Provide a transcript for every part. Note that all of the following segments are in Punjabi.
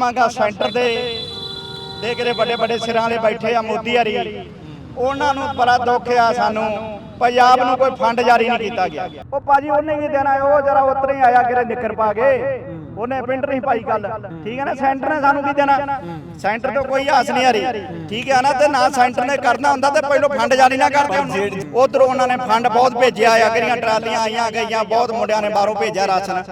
ਮੰਗਾ ਸੈਂਟਰ ਦੇ ਦੇ ਕਿਰੇ ਵੱਡੇ ਵੱਡੇ ਸਿਰਾਂ ਵਾਲੇ ਬੈਠੇ ਆ ਮੋਦੀ ਹਰੀ। ਉਹਨਾਂ ਨੂੰ ਬੜਾ ਦੁੱਖ ਆ ਸਾਨੂੰ। ਪੰਜਾਬ ਨੂੰ ਕੋਈ ਫੰਡ ਜਾਰੀ ਨਹੀਂ ਕੀਤਾ ਗਿਆ। ਉਹ ਭਾਜੀ ਉਹਨੇ ਵੀ ਦੇਣਾ ਉਹ ਜਰਾ ਉਤਰੇ ਹੀ ਆਇਆ ਕਿਰੇ ਨਿੱਕਰ ਪਾ ਕੇ। ਉਹਨੇ ਪਿੰਡ ਨਹੀਂ ਪਾਈ ਗੱਲ। ਠੀਕ ਹੈ ਨਾ, ਸੈਂਟਰ ਨੇ ਸਾਨੂੰ ਕੀ ਦੇਣਾ? ਸੈਂਟਰ ਤੋਂ ਕੋਈ ਆਸ ਨਹੀਂ ਆ ਰਹੀ ਠੀਕ ਹੈ ਨਾ, ਤੇ ਨਾ ਸੈਂਟਰ ਨੇ ਕਰਨਾ ਹੁੰਦਾ ਤੇ ਪਹਿਲਾਂ ਫੰਡ ਜਾਰੀ ਨਾ ਕਰਦੇ ਉਧਰੋਂ ਉਹਨਾਂ ਨੇ ਫੰਡ ਬਹੁਤ ਭੇਜਿਆ ਆ, ਕਿਹੜੀਆਂ ਟਰਾਲੀਆਂ ਆਈਆਂ, ਗਈਆਂ, ਬਹੁਤ ਮੁੰਡਿਆਂ ਨੇ ਬਾਹਰੋਂ ਭੇਜਿਆ ਰਾਸ਼ਨ।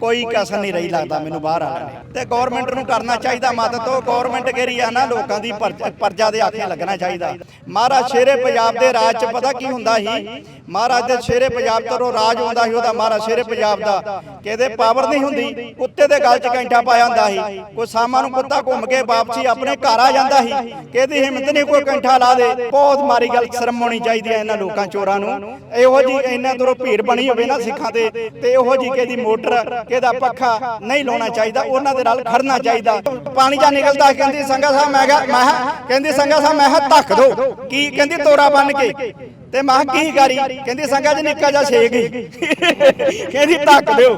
ਕੋਈ ਕਸਰ ਨਹੀਂ ਰਹੀ ਲੱਗਦਾ ਮੈਨੂੰ ਬਾਹਰ ਵਾਲਿਆਂ ਤੇ ਗਵਰਨਮੈਂਟ ਨੂੰ ਕਰਨਾ ਚਾਹੀਦਾ ਮਦਦ ਤੋਂ ਗਵਰਨਮੈਂਟ ਕਿਹੜੀ ਆ ਨਾ ਲੋਕਾਂ ਦੀ ਪਰਜਾ ਦੇ ਆਖੇ ਲੱਗਣਾ ਚਾਹੀਦਾ। ਮਹਾਰਾਜ ਸ਼ੇਰੇ ਪੰਜਾਬ ਦੇ ਰਾਜ ਚ ਪਤਾ ਕੀ ਹੁੰਦਾ ਸੀ? ਮਹਾਰਾਜ ਦੇ ਸ਼ੇਰੇ ਪੰਜਾਬ ਤੋਂ ਰਾਜ ਹੁੰਦਾ ਸੀ, ਉਹਦਾ ਮਹਾਰਾਜ ਸ਼ੇਰੇ ਪੰਜਾਬ ਦਾ। ਕਿਹਦੇ ਪਾਵਰ ਨਹੀਂ ਹੁੰਦੀ, ਕੁੱਤੇ ਦੇ ਗਲ 'ਚ ਕੈਂਠਾ ਪਾਇਆ ਹੁੰਦਾ ਸੀ। ਕੋਈ ਸਾਮਾਂ ਨੂੰ ਕੁੱਤਾ ਘੁੰਮ ਕੇ ਵਾਪਸੀ ਆਪਣੇ ਘਰ ਆ ਜਾਂਦਾ ਸੀ। ਕਿਹਦੀ ਹਿੰਮਤ ਨਹੀਂ ਕੋਈ ਕੈਂਠਾ ਲਾ ਦੇ? ਬਹੁਤ ਮਾਰੀ ਗੱਲ ਸ਼ਰਮ ਹੋਣੀ ਚਾਹੀਦੀ ਹੈ ਇਹਨਾਂ ਲੋਕਾਂ ਚੋਰਾਂ ਨੂੰ। ਇਹੋ ਜੀ ਇਹਨਾਂ ਤੋਂ ਭੀੜ ਬਣੀ ਹੋਵੇ ਨਾ ਸਿੱਖਾਂ ਤੇ ਤੇ ਇਹੋ ਜੀ ਕਿਹਦੀ ਮੋਟਰ ਕਿਹਦਾ ਪੱਖਾ ਨਹੀਂ ਲਾਉਣਾ ਚਾਹੀਦਾ, ਉਹਨਾਂ ਦੇ ਨਾਲ ਖੜਨਾ ਚਾਹੀਦਾ। ਪਾਣੀ ਜਾਂ ਨਿਕਲਦਾ ਕਹਿੰਦੀ ਸੰਗਾ ਸਾਹਿਬ, ਮੈਂ ਕਿਹਾ, ਮੈਂ ਕਹਿੰਦੀ ਸੰਗਾ ਸਾਹਿਬ, ਮੈਂ ਕਿਹਾ, ਧੱਕ ਦੋ। ਕੀ ਕਹਿੰਦੀ ਤੋਰਾ ਬੰਨ ਕੇ? ਤੇ ਮੈਂ ਕੀ ਕਰੀ ਕਹਿੰਦੀ ਸੰਗਾ ਜੀ, ਨਿੱਕਾ ਜਿਹਾ ਛੇਕ ਹੀ। ਕਹਿੰਦੀ ਧੱਕ ਦਿਓ।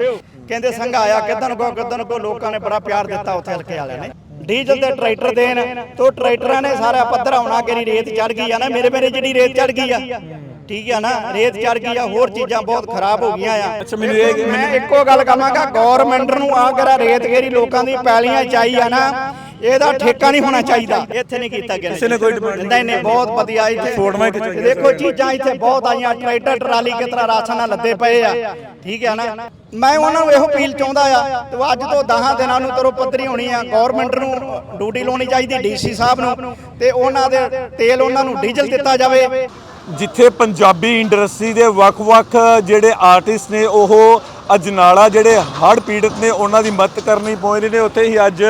ਕਹਿੰਦੇ ਸੰਗਾ ਆਇਆ ਕਿਦਨ ਕੋ ਕਿਦਨ ਕੋ ਲੋਕਾਂ ਨੇ ਬੜਾ ਪਿਆਰ ਦਿੱਤਾ ਉੱਥੇ ਹਲਕੇ ਵਾਲਿਆਂ ਨੇ। ਡੀਜ਼ਲ ਦੇ ਟਰੈਕਟਰ ਦੇਣ, ਤੋ ਟਰੈਕਟਰਾਂ ਨੇ ਸਾਰਾ ਪੱਧਰ ਆਉਣਾ ਕਿ ਰੇਤ ਚੜ ਗਈ ਆ ਨਾ, ਮੇਰੇ ਮੇਰੇ ਜਿਹੜੀ ਰੇਤ ਚੜ ਗਈ ਆ। ਠੀਕ ਆ ਨਾ? ਰੇਤ ਚੜ ਗਈ ਆ ਹੋਰ ਚੀਜ਼ਾਂ ਬਹੁਤ ਖਰਾਬ ਹੋ ਗਈਆਂ ਆ। ਅੱਛਾ, ਮੈਨੂੰ ਇਹ- ਮੈਂ ਇੱਕੋ ਗੱਲ ਕਹਾਂਗਾ ਗਵਰਨਮੈਂਟ ਨੂੰ ਆ ਕਰਾ ਰੇਤ ਗੇਰੀ ਲੋਕਾਂ ਦੀ ਪੈਲੀਆਂ ਚਾਈ ਆ ਨਾ ਇਹਦਾ ਠੇਕਾ ਨਹੀਂ ਹੋਣਾ ਚਾਹੀਦਾ। ਇੱਥੇ ਨਹੀਂ ਕੀਤਾ ਗਿਆ। ਕਿਸੇ ਨੇ ਕੋਈ demand ਨਹੀਂ ਨਹੀਂ ਨਹੀਂ ਬਹੁਤ ਵਧੀਆ ਇੱਥੇ। ਫੋਟੋਆਂ ਖਿਚਾਈਆਂ ਦੇਖੋ ਚੀਜ਼ਾਂ ਇੱਥੇ ਬਹੁਤ ਆਈਆਂ ਟਰੈਕਟਰ ਟਰਾਲੀ ਕਿਸ ਤਰ੍ਹਾਂ ਰਾਸ਼ਨ ਨਾਲ ਲੱਦੇ ਪਏ ਆ। ਠੀਕ ਹੈ ਨਾ? ਮੈਂ ਉਹਨਾਂ ਨੂੰ ਇਹੋ ਅਪੀਲ ਚਾਹੁੰਦਾ ਆ ਤੇ ਅੱਜ ਤੋਂ 10 ਦਿਨਾਂ ਨੂੰ ਤਰੋ ਪੱਧਰੀ ਹੋਣੀ ਆ ਗਵਰਨਮੈਂਟ ਨੂੰ ਡਿਊਟੀ ਲਾਉਣੀ ਚਾਹੀਦੀ ਡੀਸੀ ਸਾਹਿਬ ਨੂੰ ਤੇ ਉਹਨਾਂ ਦੇ ਤੇਲ ਉਹਨਾਂ ਨੂੰ ਡੀਜ਼ਲ ਦਿੱਤਾ ਜਾਵੇ। ਜਿੱਥੇ ਪੰਜਾਬੀ ਇੰਡਸਟਰੀ ਦੇ ਵੱਖ-ਵੱਖ ਜਿਹੜੇ ਆਰਟਿਸਟ ਨੇ, ਉਹ ਅਜਨਾਲਾ ਜਿਹੜੇ ਹੜ੍ਹ ਪੀੜਤ ਨੇ, ਉਹਨਾਂ ਦੀ ਮਦਦ ਕਰਨੀ ਪਹੁੰਚੇ ਨੇ। ਉੱਥੇ ਹੀ ਅੱਜ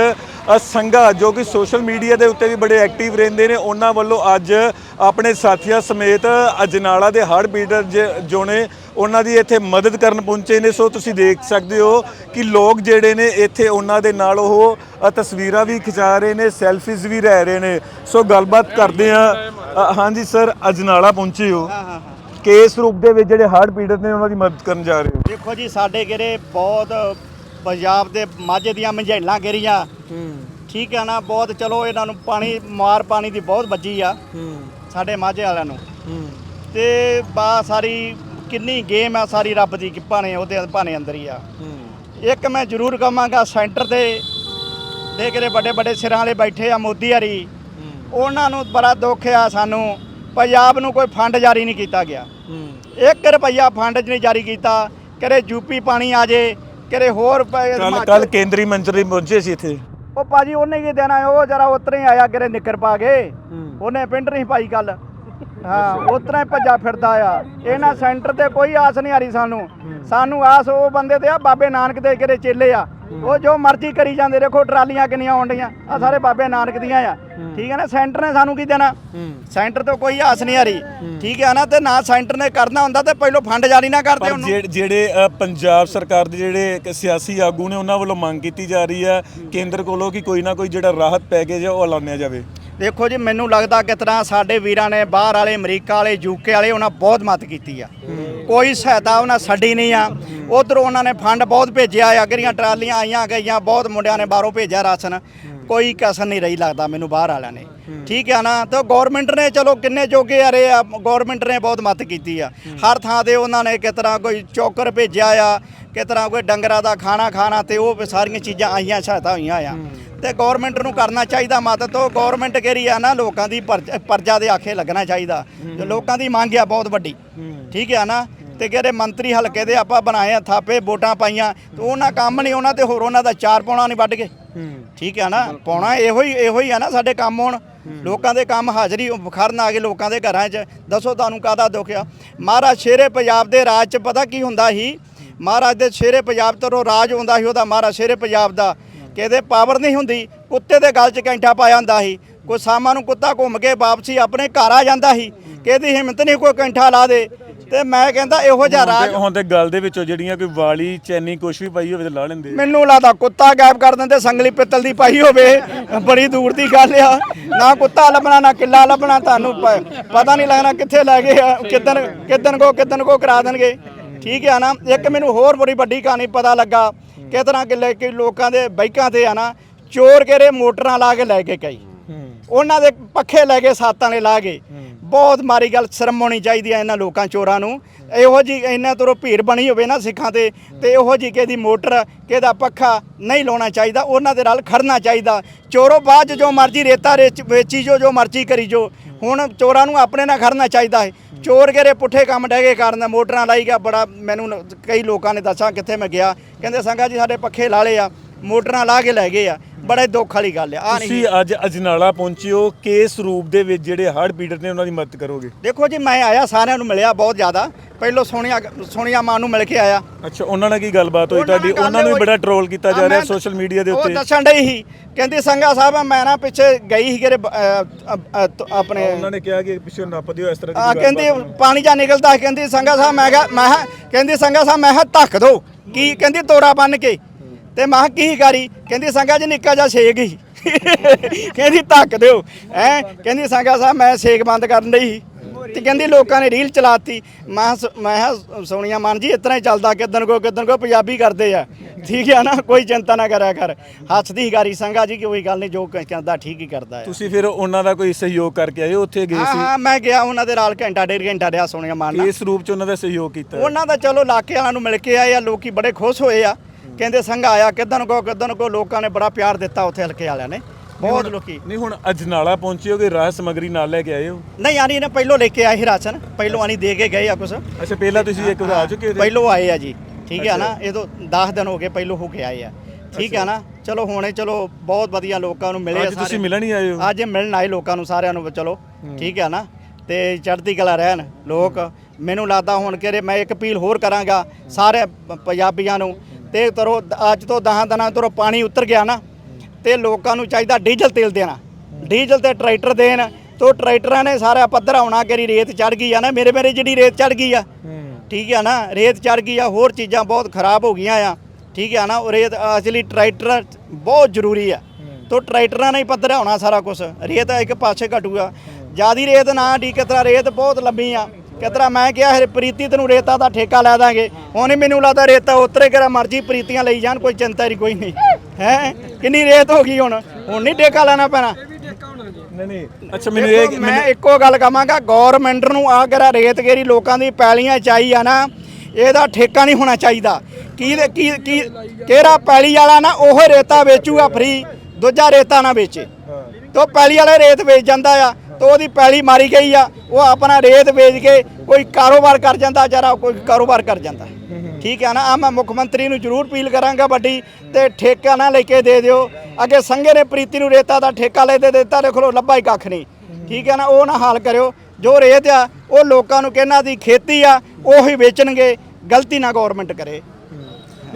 ਸੰਘਾ ਜੋ ਕਿ ਸੋਸ਼ਲ ਮੀਡੀਆ ਦੇ ਉੱਤੇ ਵੀ ਬੜੇ ਐਕਟਿਵ ਰਹਿੰਦੇ ਨੇ ਉਹਨਾਂ ਵੱਲੋਂ ਅੱਜ ਆਪਣੇ ਸਾਥੀਆਂ ਸਮੇਤ ਅਜਨਾਲਾ ਦੇ ਹੜ੍ਹ ਪੀੜਤ ਜ- ਨੇ ਉਹਨਾਂ ਦੀ ਇੱਥੇ ਮਦਦ ਕਰਨ ਪਹੁੰਚੇ ਨੇ। ਸੋ ਤੁਸੀਂ ਦੇਖ ਸਕਦੇ ਹੋ ਕਿ ਲੋਕ ਜਿਹੜੇ ਨੇ ਇੱਥੇ ਉਹਨਾਂ ਦੇ ਨਾਲ ਉਹ ਤਸਵੀਰਾਂ ਵੀ ਖਿਚਾ ਰਹੇ ਨੇ ਸੈਲਫੀਜ਼ ਵੀ ਲੈ ਰਹੇ ਨੇ। ਸੋ ਗੱਲਬਾਤ ਕਰਦੇ ਆ ਹਾਂਜੀ ਸਰ ਅਜਨਾਲਾ ਪਹੁੰਚੇ ਹੋ। ਕੇਸ ਰੂਪ ਦੇ ਵਿੱਚ ਜਿਹੜੇ ਹੜ੍ਹ ਪੀੜਤ ਨੇ ਉਹਨਾਂ ਦੀ ਮਦਦ ਕਰਨ ਜਾ ਰਹੇ ਹੋ। ਦੇਖੋ ਜੀ ਸਾਡੇ ਗਿਰੇ ਬਹੁਤ ਪੰਜਾਬ ਦੇ ਮਾਝੇ ਦੀਆਂ ਮੰਝੇਲਾਂ ਗਿਰੀਆਂ। ਠੀਕ ਹੈ ਨਾ ਬਹੁਤ ਚਲੋ ਇਹਨਾਂ ਨੂੰ ਪਾਣੀ ਮਾਰ ਪਾਣੀ ਦੀ ਬਹੁਤ ਵੱਜੀ ਆ। ਸਾਡੇ ਮਾਝੇ ਵਾਲਿਆਂ ਨੂੰ। ਤੇ ਬਾ ਸਾਰੀ ਕਿੰਨੀ ਗੇਮ ਆ ਸਾਰੀ ਰੱਬ ਦੀ ਭਾਣੇ ਉਹਦੇ ਭਾਣੇ ਅੰਦਰ ਹੀ ਆ। ਇੱਕ ਮੈਂ ਜ਼ਰੂਰ ਕਹਾਂਗਾ ਸੈਂਟਰ ਤੇ ਦੇ ਕਿਰੇ ਵੱਡੇ ਵੱਡੇ ਸਿਰਾਂ ਵਾਲੇ ਬੈਠੇ ਆ ਮੋਦੀ ਹਰੀ। ਉਹਨਾਂ ਨੂੰ ਬੜਾ ਦੁੱਖ ਆ ਸਾਨੂੰ ਪੰਜਾਬ ਨੂੰ ਕੋਈ ਫੰਡ ਜਾਰੀ ਨਹੀਂ ਕੀਤਾ ਗਿਆ। 1 ਰੁਪਈਆ ਫੰਡ ਨਹੀਂ ਜਾਰੀ ਕੀਤਾ ਕਰੇ ਯੂਪੀ ਪਾਣੀ ਆ ਜੇ ਕਰੇ ਹੋਰ ਪ- ਕੱਲ ਹਿਮਾਚਲ- ਕੱਲ ਕੇਂਦਰੀ ਮੰਤਰੀ ਪਹੁੰਚੇ ਸੀ ਇੱਥੇ। ਉਹ ਭਾਜੀ ਉਹਨੇ ਕੀ ਦੇਣਾ ਉਹ ਜਰਾ ਉਤਰੇ ਆਇਆ ਕਿਰੇ ਨਿੱਕਰ ਪਾ ਕੇ। ਉਹਨੇ ਪਿੰਡ ਨਹੀਂ ਪਾਈ ਗੱਲ। ਹਾਂ ਉਤਰਾ ਹੀ ਭੱਜਾ ਫਿਰਦਾ ਆ। ਇਹਨਾਂ ਸੈਂਟਰ ਤੇ ਕੋਈ ਆਸ ਨਹੀਂ ਆ ਰਹੀ ਸਾਨੂੰ। ਸਾਨੂੰ ਆਸ ਉਹ ਬੰਦੇ ਤੇ ਆ ਬਾਬੇ ਨਾਨਕ ਦੇ ਕਿਰੇ ਚੇਲੇ ਆ। ਉਹ ਜੋ ਮਰਜ਼ੀ ਕਰੀ ਜਾਂਦੇ ਦੇਖੋ ਟਰਾਲੀਆਂ ਕਿੰਨੀਆਂ ਆਉਂਦੀਆਂ ਆ ਸਾਰੇ ਬਾਬੇ ਨਾਨਕ ਦੀਆਂ ਆ। ਠੀਕ ਹੈ ਨਾ ਸੈਂਟਰ ਨੇ ਸਾਨੂੰ ਕੀ ਦੇਣਾ? ਸੈਂਟਰ ਤੋਂ ਕੋਈ ਆਸ ਨਹੀਂ ਆ ਰਹੀ। ਠੀਕ ਹੈ ਨਾ ਤੇ ਨਾ ਸੈਂਟਰ ਨੇ ਕਰਨਾ ਹੁੰਦਾ ਤੇ ਪਹਿਲਾਂ ਫੰਡ ਜਾਰੀ ਨਾ ਕਰਦੇ ਉਹਨੂੰ। ਜਿਹੜੇ- ਪੰਜਾਬ ਸਰਕਾਰ ਦੇ ਜਿਹੜੇ ਸਿਆਸੀ ਆਗੂ ਨੇ ਉਹਨਾਂ ਵੱਲੋਂ ਮੰਗ ਕੀਤੀ ਜਾ ਰਹੀ ਹੈ ਕੇਂਦਰ ਕੋਲੋਂ ਕਿ ਕੋਈ ਨਾ ਕੋਈ ਜਿਹੜਾ ਰਾਹਤ ਪੈਕੇਜ ਹੈ ਉਹ ਐਲਾਨਿਆ ਜਾਵੇ। ਦੇਖੋ ਜੀ, ਮੈਨੂੰ ਲੱਗਦਾ ਕਿ ਤਰ੍ਹਾਂ ਸਾਡੇ ਵੀਰਾਂ ਨੇ ਬਾਹਰ ਵਾਲੇ, ਅਮਰੀਕਾ ਵਾਲੇ ਯੂਕੇ ਵਾਲੇ ਉਹਨਾਂ ਬਹੁਤ ਮਦਦ ਕੀਤੀ ਆ। ਕੋਈ ਸਹਾਇਤਾ ਉਹਨਾਂ ਛੱਡੀ ਨਹੀਂ ਆ। ਉਧਰੋਂ ਉਹਨਾਂ ਨੇ ਫੰਡ ਬਹੁਤ ਭੇਜਿਆ ਆ ਕਿਹੜੀਆਂ ਟਰਾਲੀਆਂ ਆਈਆਂ ਗਈਆਂ, ਬਹੁਤ ਮੁੰਡਿਆਂ ਨੇ ਬਾਹਰੋਂ ਭੇਜਿਆ ਰਾਸ਼ਨ। ਕੋਈ ਕਸਰ ਨਹੀਂ ਰਹੀ ਲੱਗਦਾ ਮੈਨੂੰ ਬਾਹਰ ਵਾਲਿਆਂ ਨੇ। ਠੀਕ ਆ ਨਾ? ਤੇ ਗਵਰਨਮੈਂਟ ਨੇ ਚਲੋ ਕਿੰਨੇ ਜੋਗੇ ਆ ਰਹੇ ਆ ਗਵਰਨਮੈਂਟ ਨੇ ਬਹੁਤ ਮਦਦ ਕੀਤੀ ਆ। ਹਰ ਥਾਂ ਤੇ ਉਹਨਾਂ ਨੇ ਕਿਸ ਤਰ੍ਹਾਂ ਕੋਈ ਚੋਕਰ ਭੇਜਿਆ ਆ ਕਿਸ ਤਰ੍ਹਾਂ ਕੋਈ ਡੰਗਰਾਂ ਦਾ ਖਾਣਾ ਖਾਣਾ ਤੇ ਉਹ ਸਾਰੀਆਂ ਚੀਜ਼ਾਂ ਆਈਆਂ ਸਹਾਇਤਾ ਹੋਈਆਂ ਆ। ਤੇ ਗਵਰਨਮੈਂਟ ਨੂੰ ਕਰਨਾ ਚਾਹੀਦਾ ਮਦਦ ਤੋਂ ਗਵਰਨਮੈਂਟ ਕਿਹੜੀ ਆ ਨਾ ਲੋਕਾਂ ਦੀ ਪਰਜ- ਦੇ ਆਖੇ ਲੱਗਣਾ ਚਾਹੀਦਾ। ਜੋ ਲੋਕਾਂ ਦੀ ਮੰਗ ਆ ਬਹੁਤ ਵੱਡੀ। ਠੀਕ ਆ ਨਾ? ਤੇ ਕਿਹੜੇ ਮੰਤਰੀ ਹਲਕੇ ਦੇ ਆਪਾਂ ਬਣਾਏ ਆ ਥਾਪੇ ਵੋਟਾਂ ਪਾਈਆਂ ਤੇ ਉਹਨਾਂ ਕੰਮ ਨਹੀਂ ਉਹਨਾਂ ਤੇ ਹੋਰ ਉਹਨਾਂ ਦਾ ਚਾਰ ਪਾਉਣਾ ਨਹੀਂ ਵੱਢ ਕੇ ਠੀਕ ਆ ਨਾ? ਪਾਉਣਾ ਇਹੋ ਹੀ ਇਹੋ ਹੀ ਆ ਨਾ ਸਾਡੇ ਕੰਮ ਹੁਣ। ਲੋਕਾਂ ਦੇ ਕੰਮ ਹਾਜ਼ਰੀ ਖੜਨ ਆ ਗਏ ਲੋਕਾਂ ਦੇ ਘਰਾਂ 'ਚ। ਦੱਸੋ ਤੁਹਾਨੂੰ ਕਾਹਦਾ ਦੁੱਖ ਆ? ਮਹਾਰਾਜ ਸ਼ੇਰੇ ਪੰਜਾਬ ਦੇ ਰਾਜ 'ਚ ਪਤਾ ਕੀ ਹੁੰਦਾ ਸੀ? ਮਹਾਰਾਜ ਦੇ ਸ਼ੇਰੇ ਪੰਜਾਬ ਤੋਂ ਰਾਜ ਹੁੰਦਾ ਸੀ, ਉਹਦਾ ਮਹਾਰਾਜ ਸ਼ੇਰੇ ਪੰਜਾਬ ਦਾ। ਕਿਹਦੇ ਪਾਵਰ ਨਹੀਂ ਹੁੰਦੀ, ਕੁੱਤੇ ਦੇ ਗਲ 'ਚ ਕੈਂਠਾ ਪਾਇਆ ਹੁੰਦਾ ਸੀ। ਕੋਈ ਸਾਮਾਂ ਨੂੰ ਕੁੱਤਾ ਘੁੰਮ ਕੇ ਵਾਪਸੀ ਆਪਣੇ ਘਰ ਆ ਜਾਂਦਾ ਸੀ। ਕਿਹਦੀ ਹਿੰਮਤ ਨਹੀਂ ਕੋਈ ਕੈਂਠਾ ਲਾ ਦੇ। ਤੇ ਮੈਂ ਕਹਿੰਦਾ ਇਹੋ ਜਿਹਾ ਰਾਜ ਹੁਣ ਤੇ ਗੱਲ ਦੇ ਵਿੱਚੋਂ ਜਿਹੜੀਆਂ ਕੋਈ ਵਾਲੀ ਚੈਨੀ ਕੁਛ ਵੀ ਪਾਈ ਹੋਵੇ ਤੇ ਲਾ ਲੈਂਦੇ। ਮੈਨੂੰ ਲੱਗਦਾ ਕੁੱਤਾ ਗਾਇਬ ਕਰ ਦਿੰਦੇ ਸੰਗਲੀ ਪਿੱਤਲ ਦੀ ਪਾਈ ਹੋਵੇ। ਬੜੀ ਦੂਰ ਦੀ ਗੱਲ ਆ। ਨਾ ਕੁੱਤਾ ਲੱਭਣਾ ਨਾ ਕਿੱਲਾ ਲੱਭਣਾ ਤੁਹਾਨੂੰ ਪ- ਪਤਾ ਨਹੀਂ ਲੱਗਣਾ ਕਿੱਥੇ ਲੈ ਗਏ ਆ। ਕਿੱਦਣ ਕਿੱਦਣ ਕੋ ਕਿੱਦਣ ਕੋ ਕਰਾ ਦੇਣਗੇ। ਠੀਕ ਆ ਨਾ? ਇੱਕ ਮੈਨੂੰ ਹੋਰ ਬੜੀ ਵੱਡੀ ਕਹਾਣੀ ਪਤਾ ਲੱਗਾ। ਕਿਸ ਤਰ੍ਹਾਂ ਕਿ ਲੈ ਕੇ ਲੋਕਾਂ ਦੇ ਬਾਈਕਾਂ ਤੇ ਆ ਨਾ ਚੋਰ ਕਰੇ ਮੋਟਰਾਂ ਲਾ ਕੇ ਲੈ ਕੇ ਕਈ ਉਹਨਾਂ ਦੇ ਪੱਖੇ ਲੈ ਕੇ ਸਾਤਾਂ ਨੇ ਲਾ ਗਏ ਬਹੁਤ ਮਾਰੀ ਗੱਲ ਸ਼ਰਮ ਹੋਣੀ ਚਾਹੀਦੀ ਹੈ ਇਹਨਾਂ ਲੋਕਾਂ ਚੋਰਾਂ ਨੂੰ। ਇਹੋ ਜੀ ਇਹਨਾਂ ਤੋਂ ਭੀੜ ਬਣੀ ਹੋਵੇ ਨਾ ਸਿੱਖਾਂ ਤੇ ਤੇ ਇਹੋ ਜੀ ਕਿਹਦੀ ਮੋਟਰ ਕਿਹਦਾ ਪੱਖਾ ਨਹੀਂ ਲਾਉਣਾ ਚਾਹੀਦਾ ਉਹਨਾਂ ਦੇ ਨਾਲ ਖੜਨਾ ਚਾਹੀਦਾ। ਚੋਰੋ ਬਾਅਦ ਜੋ ਮਰਜ਼ੀ ਰੇਤਾ ਵੇਚ- ਵੇਚੀ ਜੋ ਜੋ ਮਰਜ਼ੀ ਕਰੀ ਜੋ ਹੁਣ ਚੋਰਾਂ ਨੂੰ ਆਪਣੇ ਨਾਲ ਖੜਨਾ ਚਾਹੀਦਾ ਹੈ। ਚੋਰ ਘਰੇ ਪੁੱਠੇ ਕੰਮ ਡਹਿਗੇ ਕਰਨ ਮੋਟਰਾਂ ਲਾਈ ਗਿਆ ਬੜਾ ਮੈਨੂੰ ਕਈ ਲੋਕਾਂ ਨੇ ਦੱਸਾਂ ਕਿੱਥੇ ਮੈਂ ਗਿਆ। ਕਹਿੰਦੇ ਸੰਗਾ ਜੀ ਸਾਡੇ ਪੱਖੇ ਲਾ ਲਏ ਆ। ਮੋਟਰਾਂ ਲਾ ਕੇ ਲੈ ਗਏ ਆ। ਬੜਾ ਦੁੱਖ ਵਾਲੀ ਗੱਲ ਆ। ਆ ਨਹੀਂ। ਤੁਸੀਂ ਅੱਜ ਅਜਨਾਲਾ ਪਹੁੰਚੇ ਹੋ ਕਿਸ ਰੂਪ ਦੇ ਵਿੱਚ ਜਿਹੜੇ ਹੜ੍ਹ ਪੀੜਤ ਨੇ ਉਹਨਾਂ ਦੀ ਮਦਦ ਕਰੋਗੇ? ਦੇਖੋ ਜੀ ਮੈਂ ਆਇਆ ਸਾਰਿਆਂ ਨੂੰ ਮਿਲਿਆ ਬਹੁਤ ਜ਼ਿਆਦਾ। ਪਹਿਲੋਂ ਸੋਨੀਆ ਸੋਨੀਆ ਮਾਂ ਨੂੰ ਮਿਲ ਕੇ ਆਇਆ। ਅੱਛਾ ਉਹਨਾਂ ਨਾਲ ਕੀ ਗੱਲਬਾਤ ਹੋਈ ਤੁਹਾਡੀ? ਉਹਨਾਂ ਨੂੰ ਵੀ ਬੜਾ ਟਰੋਲ ਕੀਤਾ ਜਾ ਰਿਹਾ ਸੋਸ਼ਲ ਮੀਡੀਆ ਦੇ ਉਹ ਉੱਤੇ। ਦੱਸਣ ਡਈ ਸੀ। ਕਹਿੰਦੀ ਸੰਗਾ ਸਾਹਿਬ ਮੈਂ ਨਾ ਪਿੱਛੇ ਗਈ ਸੀ ਕਿਰੇ ਆਪਣੇ ਉਹਨਾਂ ਨੇ ਕਿਹਾ ਕਿ ਪਿੱਛੇ ਨੱਪ ਦਿਓ ਇਸ ਤਰ੍ਹਾਂ ਆ ਦੀ ਕਹਿੰਦੀ ਪਾਣੀ ਜਾਂ ਨਿਕਲਦਾ। ਕਹਿੰਦੀ ਸੰਗਾ ਸਾਹਿਬ ਮੈਂ ਕਿਹਾ ਮੈਂ ਕਿਹਾ ਕਹਿੰਦੀ ਸੰਗਾ ਸਾਹਿਬ ਮੈਂ ਕਿਹਾ ਧੱਕ ਦੋ। ਕੀ ਕਹਿੰਦੀ ਤੋੜਾ ਬੰਨ ਕੇ। ਤੇ ਮੈਂ ਕੀ ਕਰੀ ਕਹਿੰਦੀ ਸੰਗਾ ਜੀ ਨਿੱਕਾ ਜਿਹਾ ਛੇਕ ਹੀ। ਕਹਿੰਦੀ ਧੱਕ ਦਿਓ। ਹੈ? ਕਹਿੰਦੀ ਸੰਗਾ ਸਾਹਿਬ ਮੈਂ ਛੇਕ ਬੰਦ ਕਰਨ ਲਈ ਤੇ ਕਹਿੰਦੀ ਲੋਕਾਂ ਨੇ ਰੀਲ ਚਲਾਤੀ। ਮੈਂ ਮੈਂ ਸੋਨੀਆ ਮਾਨ ਜੀ ਇਤਨਾ ਹੀ ਚੱਲਦਾ ਕਿਦਨ ਕੋ ਕਿਦਨ ਕੋ ਪੰਜਾਬੀ ਕਰਦੇ ਆ। ਠੀਕ ਹੈ ਨਾ? ਕੋਈ ਚਿੰਤਾ ਨਾ ਕਰਿਆ ਕਰ। ਹੱਸਦੀ ਗਾਰੀ ਸੰਗਾ ਜੀ ਕੋਈ ਗੱਲ ਨਹੀਂ ਜੋ ਕਹਿੰਦਾ ਠੀਕ ਹੀ ਕਰਦਾ ਹੈ ਤੁਸੀਂ ਫਿਰ ਉਹਨਾਂ ਦਾ ਕੋਈ ਸਹਿਯੋਗ ਕਰਕੇ ਆਏ ਉੱਥੇ ਗਏ ਸੀ? ਹਾਂ ਮੈਂ ਗਿਆ ਉਹਨਾਂ ਦੇ ਨਾਲ ਘੰਟਾ ਡੇਢ ਘੰਟਾ ਰਿਹਾ ਸੋਨੀਆ ਮਾਨ ਨਾਲ। ਕਿਸ ਰੂਪ ਚ ਉਹਨਾਂ ਦਾ ਸਹਿਯੋਗ ਕੀਤਾ? ਉਹਨਾਂ ਦਾ ਚਲੋ ਇਲਾਕੇ ਵਾਲਿਆਂ ਨੂੰ ਮਿਲ ਕੇ ਆਏ ਆ ਲੋਕੀ ਬੜੇ ਖੁਸ਼ ਹੋਏ ਆ। ਕਹਿੰਦੇ ਸੰਘ ਆਇਆ ਕਿਦਨ ਕੋ ਕਿਦਨ ਕੋ ਲੋਕਾਂ ਨੇ ਬੜਾ ਪਿਆਰ ਦਿੱਤਾ ਉੱਥੇ ਹਲਕੇ ਵਾਲਿਆਂ ਨੇ। ਬਹੁਤ ਲੋਕੀ। ਨਹੀਂ ਹੁਣ ਅਜਨਾਲਾ ਪਹੁੰਚੇ ਹੋ ਕਿ ਰਾਹ ਸਮਗਰੀ ਨਾਲ ਲੈ ਕੇ ਆਏ ਹੋ? ਨਹੀਂ ਆਨੀ ਨੇ ਪਹਿਲੋਂ ਲੈ ਕੇ ਆਏ ਸੀ ਰਾਸ਼ਨ ਪਹਿਲੋਂ ਆਨੀ ਦੇ ਕੇ ਗਏ ਆ ਕੁਛ। ਅੱਛਾ ਪਹਿਲਾਂ ਤੁਸੀਂ ਇੱਕ ਵਾਰ ਆ ਚੁੱਕੇ ਹੋ ਪਹਿਲੋਂ ਆਏ ਆ ਜੀ ਠੀਕ ਹੈ ਨਾ? ਇਹ ਤੋਂ 10 ਦਿਨ ਹੋ ਗਏ ਪਹਿਲੋਂ ਹੋ ਕੇ ਆਏ ਆ। ਠੀਕ ਹੈ ਨਾ? ਚਲੋ ਹੁਣੇ ਚਲੋ ਬਹੁਤ ਵਧੀਆ ਲੋਕਾਂ ਨੂੰ ਮਿਲੇ ਅੱਜ ਤੁਸੀਂ। ਮਿਲਣ ਹੀ ਆਏ ਹੋ? ਅੱਜ ਮਿਲਣ ਆਏ ਲੋਕਾਂ ਨੂੰ ਸਾਰਿਆਂ ਨੂੰ ਚਲੋ ਠੀਕ ਹੈ ਨਾ? ਤੇ ਚੜ੍ਹਦੀ ਕਲਾ ਰਹਿਣ ਲੋਕ। ਮੈਨੂੰ ਲੱਗਦਾ ਹੁਣ ਕਿਰੇ ਮੈਂ ਇੱਕ ਅਪੀਲ ਹੋਰ ਕਰਾਂਗਾ ਸਾਰੇ ਪੰਜਾਬੀਆਂ ਨੂੰ ਤੇ ਤਰੋ ਅੱਜ ਤੋਂ 10 ਦਿਨਾਂ ਤੋਂ ਪਾਣੀ ਉਤਰ ਗਿਆ ਨਾ ਤੇ ਲੋਕਾਂ ਨੂੰ ਚਾਹੀਦਾ ਡੀਜ਼ਲ ਤੇਲ ਦੇਣਾ। ਡੀਜ਼ਲ ਤੇ ਟਰੈਕਟਰ ਦੇਣ ਤੋ ਟਰੈਕਟਰਾਂ ਨੇ ਸਾਰਾ ਪੱਧਰ ਹੋਣਾ ਕਰੀ ਰੇਤ ਚੜ ਗਈ ਆ ਨਾ ਮੇਰੇ ਮੇਰੇ ਜਿਹੜੀ ਰੇਤ ਚੜ ਗਈ ਆ। ਠੀਕ ਆ ਨਾ ਰੇਤ ਚੜ ਗਈ ਆ ਹੋਰ ਚੀਜ਼ਾਂ ਬਹੁਤ ਖਰਾਬ ਹੋ ਗਈਆਂ ਆ। ਠੀਕ ਆ ਨਾ ਉਹ ਰੇਤ ਅਸਲੀ ਟਰੈਕਟਰ ਬਹੁਤ ਜ਼ਰੂਰੀ ਆ। ਤੋ ਟਰੈਕਟਰਾਂ ਨਾਲ ਹੀ ਪੱਧਰ ਹੋਣਾ ਸਾਰਾ ਕੁਝ ਰੇਤ ਇੱਕ ਪਾਸੇ ਘਟੂਗਾ। ਜਿਆਦੀ ਰੇਤ ਨਾ ਡੀ ਕਿਤਰਾ ਰੇਤ ਬਹੁਤ ਲੰਬੀ ਆ। ਕਿਤਰਾ ਮੈਂ ਕਿਹਾ ਹਰੇ ਪ੍ਰੀਤੀ ਤੈਨੂੰ ਰੇਤਾ ਦਾ ਠੇਕਾ ਲੈ ਦਾਂਗੇ। ਹੁਣ ਮੈਨੂੰ ਲੱਗਦਾ ਰੇਤਾ ਉਤਰੇ ਕਰਾ ਮਰਜ਼ੀ ਪ੍ਰੀਤੀਆਂ ਲਈ ਜਾਣ ਕੋਈ ਚਿੰਤਾ ਨਹੀਂ ਕੋਈ ਨਹੀਂ। ਹੈ? ਕਿੰਨੀ ਰੇਤ ਹੋ ਗਈ ਹੁਣ? ਹੁਣ ਨਹੀਂ ਠੇਕਾ ਲੈਣਾ ਪੈਣਾ। ਨਹੀਂ ਨਹੀਂ। ਅੱਛਾ ਮੈਨੂੰ ਇਹ ਦੇਖੋ, ਮੈਂ ਇੱਕੋ ਗੱਲ ਕਹਾਂਗਾ ਗਵਰਨਮੈਂਟ ਨੂੰ ਆ ਰੇਤ ਗੇਰੀ ਲੋਕਾਂ ਦੀ ਪੈਲੀਆਂ ਚਾਈ ਆ ਨਾ ਇਹਦਾ ਠੇਕਾ ਨਹੀਂ ਹੋਣਾ ਚਾਹੀਦਾ। ਕੀ ਕੀ ਕੀ ਕਿਹੜਾ ਪੈਲੀ ਵਾਲਾ ਨਾ ਉਹ ਰੇਤਾ ਵੇਚੂਗਾ ਫ੍ਰੀ ਦੂਜਾ ਰੇਤਾ ਨਾ ਵੇਚੇ। ਤੋ ਪੈਲੀ ਵਾਲਾ ਰੇਤ ਵੇਚ ਜਾਂਦਾ ਆ। ਤਾਂ ਉਹਦੀ ਪੈਲੀ ਮਾਰੀ ਗਈ ਆ, ਉਹ ਆਪਣਾ ਰੇਤ ਵੇਚ ਕੇ ਕੋਈ ਕਾਰੋਬਾਰ ਕਰ ਜਾਂਦਾ, ਜਰਾ ਕੋਈ ਕਾਰੋਬਾਰ ਕਰ ਜਾਂਦਾ। ਠੀਕ ਹੈ ਨਾ ਆ ਮੈਂ ਮੁੱਖ ਮੰਤਰੀ ਨੂੰ ਜ਼ਰੂਰ ਅਪੀਲ ਕਰਾਂਗਾ ਵੱਡੀ, ਤੇ ਠੇਕਾ ਨਾ ਲੈ ਕੇ ਦੇ ਦਿਓ। ਅੱਗੇ ਸੰਘੇ ਨੇ ਪ੍ਰੀਤੀ ਨੂੰ ਰੇਤਾ ਦਾ ਠੇਕਾ ਲੈ ਦੇ ਦਿੱਤਾ, ਦੇਖ ਲਓ ਲੱਭਾ ਹੀ ਕੱਖ ਨਹੀਂ। ਠੀਕ ਹੈ ਨਾ, ਉਹ ਨਾ ਹਾਲ ਕਰਿਓ। ਜੋ ਰੇਤ ਆ, ਉਹ ਲੋਕਾਂ ਨੂੰ ਕਿਹਨਾਂ ਦੀ ਖੇਤੀ ਆ, ਉਹੀ ਵੇਚਣਗੇ, ਗਲਤੀ ਨਾ ਗਵਰਨਮੈਂਟ ਕਰੇ।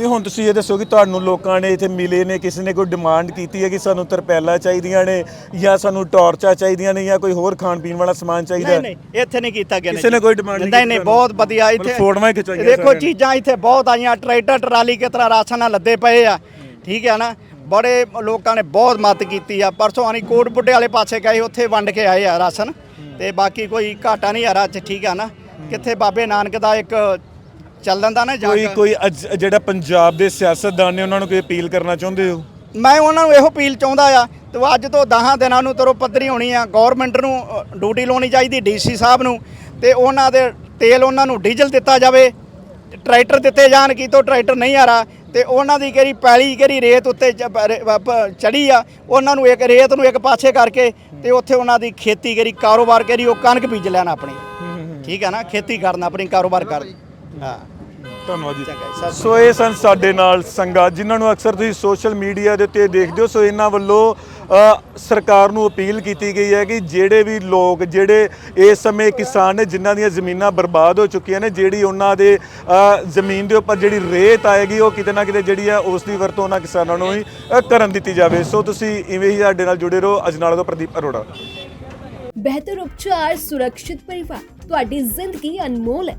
ਨਹੀਂ ਹੁਣ ਤੁਸੀਂ ਇਹ ਦੱਸੋ ਕਿ ਤੁਹਾਨੂੰ ਲੋਕਾਂ ਨੇ ਇੱਥੇ ਮਿਲੇ ਨੇ ਕਿਸੇ ਨੇ ਕੋਈ ਡਿਮਾਂਡ ਕੀਤੀ ਹੈ ਕਿ ਸਾਨੂੰ ਤਰਪੈਲਾ ਚਾਹੀਦੀਆਂ ਨੇ ਜਾਂ ਸਾਨੂੰ ਟਾਰਚਾਂ ਚਾਹੀਦੀਆਂ ਨੇ ਜਾਂ ਕੋਈ ਹੋਰ ਖਾਣ ਪੀਣ ਵਾਲਾ ਸਮਾਨ ਚਾਹੀਦਾ? ਨਹੀਂ? ਨਹੀਂ ਇੱਥੇ ਨਹੀਂ ਕੀਤਾ ਗਿਆ ਕਿਸੇ ਨੇ ਕੋਈ demand ਨਹੀਂ ਨਹੀਂ ਬਹੁਤ ਵਧੀਆ ਇੱਥੇ ਫੋਟੋਆਂ ਖਿਚਾਈਆਂ ਦੇਖੋ। ਚੀਜ਼ਾਂ ਇੱਥੇ ਬਹੁਤ ਆਈਆਂ ਟਰੈਕਟਰ ਟਰਾਲੀ ਕਿਸ ਤਰ੍ਹਾਂ ਰਾਸ਼ਨ ਨਾਲ ਲੱਦੇ ਪਏ ਆ। ਠੀਕ ਹੈ ਨਾ? ਬੜੇ ਲੋਕਾਂ ਨੇ ਬਹੁਤ ਮਦਦ ਕੀਤੀ ਆ। ਪਰਸੋਂ ਆਣੀ ਕੋਟ ਬੁੱਢੇ ਵਾਲੇ ਪਾਸੇ ਗਏ ਉੱਥੇ ਵੰਡ ਕੇ ਆਏ ਆ ਰਾਸ਼ਨ। ਤੇ ਬਾਕੀ ਕੋਈ ਘਾਟਾ ਨਹੀਂ ਆ ਚ ਠੀਕ ਆ ਨਾ? ਕਿੱਥੇ ਬਾਬੇ ਨਾਨਕ ਦਾ ਇੱਕ ਚੱਲਣ ਦਾ ਨਾ ਕੋਈ ਜੰਗ ਕੋਈ ਅੱਜ ਜਿਹੜਾ ਪੰਜਾਬ ਦੇ ਸਿਆਸਤਦਾਨ ਨੇ ਉਹਨਾਂ ਨੂੰ ਕੋਈ ਅਪੀਲ ਕਰਨਾ ਚਾਹੁੰਦੇ ਹੋ? ਮੈਂ ਉਹਨਾਂ ਨੂੰ ਇਹੋ ਅਪੀਲ ਚਾਹੁੰਦਾ ਆ ਤੇ ਉਹ ਅੱਜ ਤੋਂ 10 ਦਿਨਾਂ ਨੂੰ ਤਰੋ ਪੱਧਰੀ ਹੋਣੀ ਆ। ਗਵਰਨਮੈਂਟ ਨੂੰ ਅ, ਡਿਊਟੀ ਲਾਉਣੀ ਚਾਹੀਦੀ ਡੀਸੀ ਸਾਹਿਬ ਨੂੰ ਤੇ ਉਹਨਾਂ ਦੇ ਤੇਲ ਉਹਨਾਂ ਨੂੰ ਡੀਜ਼ਲ ਦਿੱਤਾ ਜਾਵੇ ਟਰੈਕਟਰ ਦਿੱਤੇ ਜਾਣ ਕੀ ਤੋਂ ਟਰੈਕਟਰ ਨਹੀਂ ਆ ਰਹਾ ਤੇ ਉਹਨਾਂ ਦੀ ਕਿਹੜੀ ਪੈਲੀ ਕਿਹੜੀ ਰੇਤ ਉੱਤੇ ਚੜੀ ਆ ਉਹਨਾਂ ਨੂੰ ਇੱਕ ਰੇਤ ਨੂੰ ਇੱਕ ਪਾਸੇ ਕਰਕੇ ਤੇ ਉੱਥੇ ਉਹਨਾਂ ਦੀ ਖੇਤੀ ਕਿਹੜੀ ਕਾਰੋਬਾਰ ਕਿਹੜੀ ਉਹ ਕਣਕ ਬੀਜ ਲੈਣ ਆਪਣੀ। ਠੀਕ ਹੈ ਨਾ? ਖੇਤੀ ਕਰਨ ਆਪਣੀ ਕਾਰੋਬਾਰ ਕਰ ਹਾਂ। ਧੰਨਵਾਦ ਜੀ। ਚੰਗਾ ਜੀ, ਸਤਿ ਸੋ ਇਹ ਸਨ ਸਾਡੇ ਨਾਲ ਸੰਗਾ ਜਿਨ੍ਹਾਂ ਨੂੰ ਅਕਸਰ ਤੁਸੀਂ ਸੋਸ਼ਲ ਮੀਡੀਆ ਦੇ ਉੱਤੇ ਦੇਖਦੇ ਹੋ। ਸੋ ਇਹਨਾਂ ਵੱਲੋਂ ਅ, ਸਰਕਾਰ ਨੂੰ ਅਪੀਲ ਕੀਤੀ ਗਈ ਹੈ ਕਿ ਜਿਹੜੇ ਵੀ ਲੋਕ ਜਿਹੜੇ ਇਸ ਸਮੇਂ ਕਿਸਾਨ ਨੇ ਜਿਨ੍ਹਾਂ ਦੀਆਂ ਜ਼ਮੀਨਾਂ ਬਰਬਾਦ ਹੋ ਚੁੱਕੀਆਂ ਨੇ ਜਿਹੜੀ ਉਹਨਾਂ ਦੇ ਅ, ਜ਼ਮੀਨ ਦੇ ਉੱਪਰ ਜਿਹੜੀ ਰੇਤ ਆਏਗੀ ਉਹ ਕਿਤੇ ਨਾ ਕਿਤੇ ਜਿਹੜੀ ਹੈ ਉਸ ਦੀ ਵਰਤੋਂ ਉਹਨਾਂ ਕਿਸਾਨਾਂ ਨੂੰ ਹੀ ਅ, ਕਰਨ ਦਿੱਤੀ ਜਾਵੇ। ਸੋ ਤੁਸੀਂ ਇਵੇਂ ਹੀ ਸਾਡੇ ਨਾਲ ਜੁੜੇ ਰਹੋ। ਅਜਨਾਲਾ ਤੋਂ ਪ੍ਰਦੀਪ ਅਰੋੜਾ। ਬਿਹਤਰ ਉਪਚਾਰ ਸੁਰੱਖਿਅਤ ਪਰਿਵਾਰ। ਤੁਹਾਡੀ ਜ਼ਿੰਦਗੀ ਅਨਮੋਲ ਹੈ।